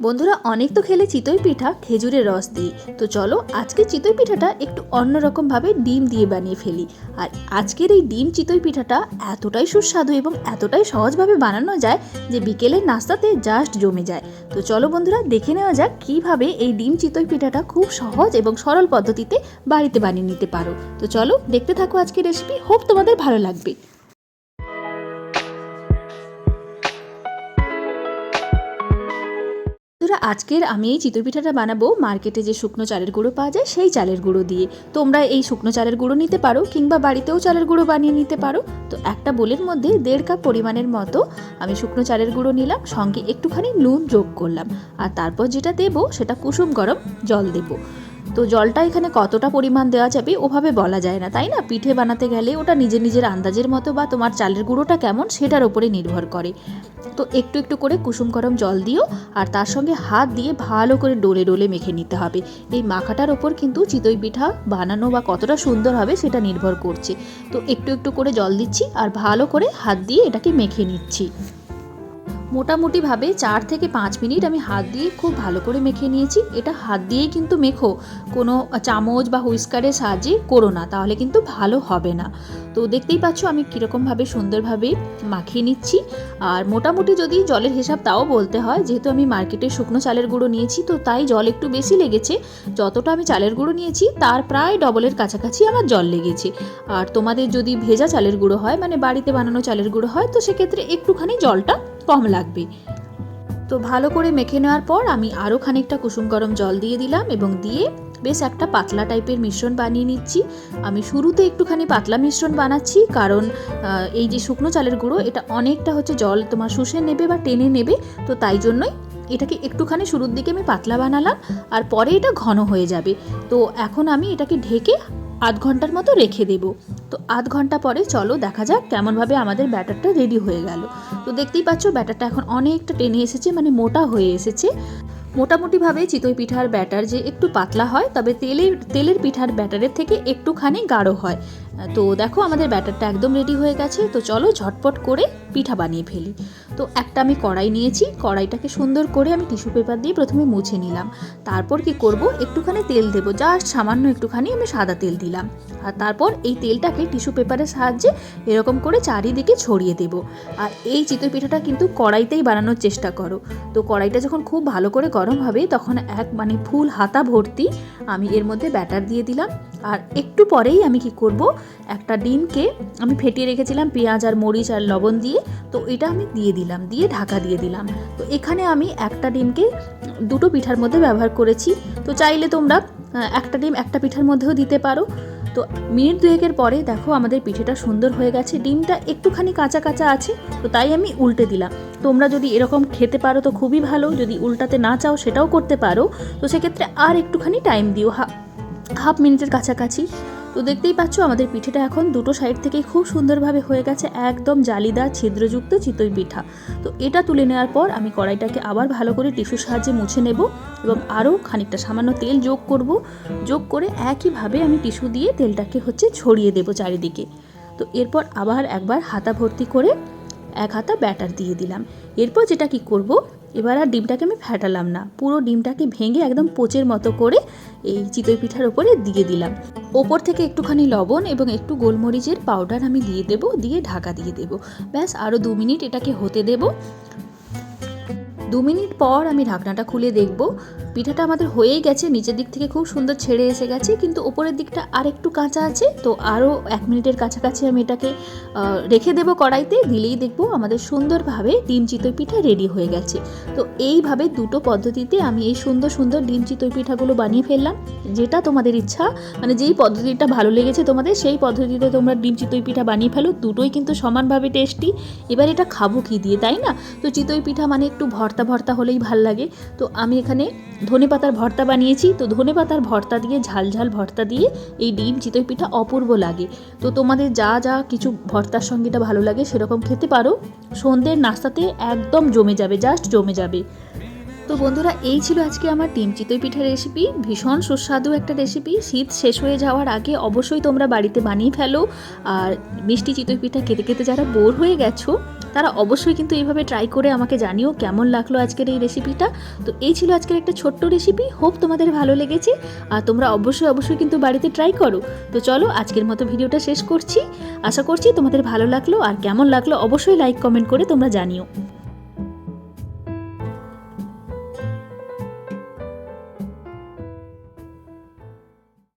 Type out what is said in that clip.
বন্ধুরা, অনেক তো খেলে চিতই পিঠা, খেজুরের রস দিয়ে। তো চলো, আজকে চিতই পিঠাটা একটু অন্যরকমভাবে ডিম দিয়ে বানিয়ে ফেলি। আর আজকের এই ডিম চিতই পিঠাটা এতটাই সুস্বাদু এবং এতটাই সহজভাবে বানানো যায় যে বিকেলের নাস্তাতে জাস্ট জমে যায়। তো চলো বন্ধুরা, দেখে নেওয়া যাক কীভাবে এই ডিম চিতই পিঠাটা খুব সহজ এবং সরল পদ্ধতিতে বাড়িতে বানিয়ে নিতে পারো। তো চলো, দেখতে থাকো আজকের রেসিপি হোপ তোমাদের ভালো লাগবে। বন্ধুরা, আজকের আমি এই চিতই পিঠাটা বানাবো মার্কেটে যে শুকনো চালের গুঁড়ো পাওয়া যায়, সেই চালের গুঁড়ো দিয়ে। তোমরা এই শুকনো চালের গুঁড়ো নিতে পারো, কিংবা বাড়িতেও চালের গুঁড়ো বানিয়ে নিতে পারো। তো একটা বোলের মধ্যে দেড় কাপ পরিমাণের মতো আমি শুকনো চালের গুঁড়ো নিলাম, সঙ্গে একটুখানি নুন যোগ করলাম। আর তারপর যেটা দেবো, সেটা কুসুম গরম জল দেবো। তো জলটা এখানে কতটা পরিমাণ দেওয়া যাবে ওভাবে বলা যায় না, তাই না? পিঠে বানাতে গেলে ওটা নিজের নিজের আন্দাজের মতো বা তোমার চালের গুঁড়োটা কেমন সেটার ওপরে নির্ভর করে। তো একটু একটু করে কুসুম গরম জল দিও আর তার সঙ্গে হাত দিয়ে ভালো করে ডোলে ডোলে মেখে নিতে হবে। এই মাখাটার ওপর কিন্তু চিতই পিঠা বানানো বা কতটা সুন্দর হবে সেটা নির্ভর করছে। তো একটু একটু করে জল দিচ্ছি আর ভালো করে হাত দিয়ে এটাকে মেখে নিচ্ছি। মোটামুটিভাবে চার থেকে পাঁচ মিনিট আমি হাত দিয়ে খুব ভালো করে মেখে নিয়েছি। এটা হাত দিয়েই কিন্তু মেখো। কোনো চামচ বা হুইস্কারের সাহায্যে করো না, তাহলে কিন্তু ভালো হবে না। তো দেখতেই পাচ্ছ আমি কীরকমভাবে সুন্দরভাবে মাখিয়ে নিচ্ছি। আর মোটামুটি যদি জলের হিসাব তাও বলতে হয়, যেহেতু আমি মার্কেটে শুকনো চালের গুঁড়ো নিয়েছি, তো তাই জল একটু বেশি লেগেছে। যতটা আমি চালের গুঁড়ো নিয়েছি, তার প্রায় ডবলের কাছাকাছি আমার জল লেগেছে। আর তোমাদের যদি ভেজা চালের গুঁড়ো হয় মানে বাড়িতে বানানো চালের গুঁড়ো হয়, তো সেক্ষেত্রে একটুখানি জলটা কম লাগবে। তো ভালো করে মেখে নেওয়ার পর আমি আরও খানিকটা কুসুম গরম জল দিয়ে দিলাম এবং দিয়ে বেশ একটা পাতলা টাইপের মিশ্রণ বানিয়ে নিচ্ছি। আমি শুরুতে একটুখানি পাতলা মিশ্রণ বানাচ্ছি, কারণ এই যে শুকনো চালের গুঁড়ো, এটা অনেকটা হচ্ছে জল তোমার শুষে নেবে বা টেনে নেবে, তো তাই জন্যই এটাকে একটুখানি শুরুর দিকে আমি পাতলা বানালাম, আর পরে এটা ঘন হয়ে যাবে। তো এখন আমি এটাকে ঢেকে আধ ঘণ্টার মতো রেখে দেব। তো আধ ঘণ্টা পরে চলো দেখা যাক কেমনভাবে আমাদের ব্যাটারটা রেডি হয়ে গেল। তো দেখতেই পাচ্ছ ব্যাটারটা এখন অনেকটা টেনে এসেছে মানে মোটা হয়ে এসেছে। মোটামুটিভাবে চিতই পিঠার ব্যাটার যে একটু পাতলা হয়, তবে তেলের তেলের পিঠার ব্যাটারের থেকে একটুখানি গাঢ় হয়। তো দেখো আমাদের ব্যাটারটা একদম রেডি হয়ে গেছে। তো চলো ঝটপট করে পিঠা বানিয়ে ফেলি। তো একটা আমি কড়াই নিয়েছি। কড়াইটাকে সুন্দর করে আমি টিস্যু পেপার দিয়ে প্রথমে মুছে নিলাম। তারপর কি করব? একটুখানি তেল দেবো। জাস্ট সামান্য একটুখানি আমি সাদা তেল দিলাম। আর তারপর এই তেলটাকে টিস্যু পেপারের সাহায্যে এরকম করে চারিদিকে ছড়িয়ে দেব। আর এই চিতই পিঠাটা কিন্তু কড়াইতেই বানানোর চেষ্টা করো। তো কড়াইটা যখন খুব ভালো করে গরম হবে, তখন এক মানে ফুল হাতা ভর্তি আমি এর মধ্যে ব্যাটার দিয়ে দিলাম। আর একটু পরেই আমি কি করব? একটা ডিমকে আমি ফেটিয়ে রেখেছিলাম পেঁয়াজ আর মরিচ আর লবণ দিয়ে, তো এটা আমি দিয়ে দিলাম, দিয়ে ঢাকা দিয়ে দিলাম। তো এখানে আমি একটা ডিমকে দুটো পিঠার মধ্যে ব্যবহার করেছি। তো চাইলে তোমরা একটা ডিম একটা পিঠার মধ্যেও দিতে পারো। তো মিনিট দুয়েকের পরে দেখো আমাদের পিঠেটা সুন্দর হয়ে গেছে। ডিমটা একটুখানি কাঁচা কাঁচা আছে, তো তাই আমি উল্টে দিলাম। তোমরা যদি এরকম খেতে পারো তো খুবই ভালো, যদি উল্টাতে না চাও সেটাও করতে পারো। তো সেক্ষেত্রে আর একটুখানি টাইম দিও হাফ মিনিটের কাছাকাছি। তো দেখতেই পাচ্ছ, আমাদের পিঠেটা এখন দুটো সাইড থেকেই খুব সুন্দরভাবে হয়ে গেছে, একদম জালিদার, ছিদ্রযুক্ত চিতই পিঠা। তো এটা তুলে নেওয়ার পর আমি কড়াইটাকে আবার ভালো করে টিস্যুর সাহায্যে মুছে নেব এবং আরও খানিকটা সামান্য তেল যোগ করব। যোগ করে একইভাবে আমি টিস্যু দিয়ে তেলটাকে হচ্ছে ছড়িয়ে দেব চারিদিকে। তো এরপর আবার একবার হাতা ভর্তি করে এক হাতা ব্যাটার দিয়ে দিলাম। এরপর যেটা কি করব, এবার আর ডিমটাকে আমি ফেটালাম না, পুরো ডিমটাকে ভেঙে একদম পোচের মতো করে এই চিতই পিঠার ওপরে দিয়ে দিলাম। ওপর থেকে একটুখানি লবণ এবং একটু গোলমরিচের পাউডার আমি দিয়ে দেব, দিয়ে ঢাকা দিয়ে দেব। ব্যাস আরও দু মিনিট এটাকে হতে দেব। দু মিনিট পর আমি ঢাকনাটা খুলে দেখব। পিঠাটা আমাদের হয়েই গেছে, নিচের দিক থেকে খুব সুন্দর ছেড়ে এসে গেছে, কিন্তু ওপরের দিকটা আর একটু কাঁচা আছে, তো আরও এক মিনিটের কাছাকাছি আমি এটাকে রেখে দেবো কড়াইতে, দিলেই দেখব আমাদের সুন্দরভাবে ডিম চিতই পিঠা রেডি হয়ে গেছে। তো এইভাবে দুটো পদ্ধতিতে আমি এই সুন্দর সুন্দর ডিম চিতই পিঠাগুলো বানিয়ে ফেললাম, যেটা তোমাদের ইচ্ছা মানে যেই পদ্ধতিটা ভালো লেগেছে তোমাদের, সেই পদ্ধতিতে তোমরা ডিম চিতই পিঠা বানিয়ে ফেলো, দুটোই কিন্তু সমানভাবে টেস্টি। এবার এটা খাব কি দিয়ে, তাই না? তো চিতই পিঠা মানে একটু ভর্তা ভর্তা হলেই ভালো লাগে। তো আমি এখানে ধনে পাতার ভর্তা বানিয়েছি। তো ধনে পাতার ভর্তা দিয়ে, ঝাল ঝাল ভর্তা দিয়ে এই ডিম, চিতই পিঠা অপূর্ব লাগে। তো তোমাদের যা যা কিছু ভর্তার সঙ্গে এটা ভালো লাগে সেরকম খেতে পারো। সন্ধ্যের নাস্তাতে একদম জমে যাবে জাস্ট জমে যাবে। তো বন্ধুরা, এই ছিল আজকে আমার ডিম, চিতই পিঠার রেসিপি ভীষণ সুস্বাদু একটা রেসিপি শীত শেষ হয়ে যাওয়ার আগে অবশ্যই তোমরা বাড়িতে বানিয়ে ফেলো। আর মিষ্টি চিতই পিঠা খেতে খেতে যারা বোর হয়ে গেছো তারা অবশ্যই কিন্তু এইভাবে ট্রাই করে আমাকে জানিও কেমন লাগল আজকের এই রেসিপিটা তো এই ছিল আজকের একটা ছোট্ট রেসিপি হোপ তোমাদের ভালো লেগেছে। আর তোমরা অবশ্যই অবশ্যই কিন্তু বাড়িতে ট্রাই করো। তো চলো আজকের মতো ভিডিওটা শেষ করছি। আশা করছি তোমাদের ভালো লাগল, আর কেমন লাগল অবশ্যই লাইক কমেন্ট করে তোমরা জানিও।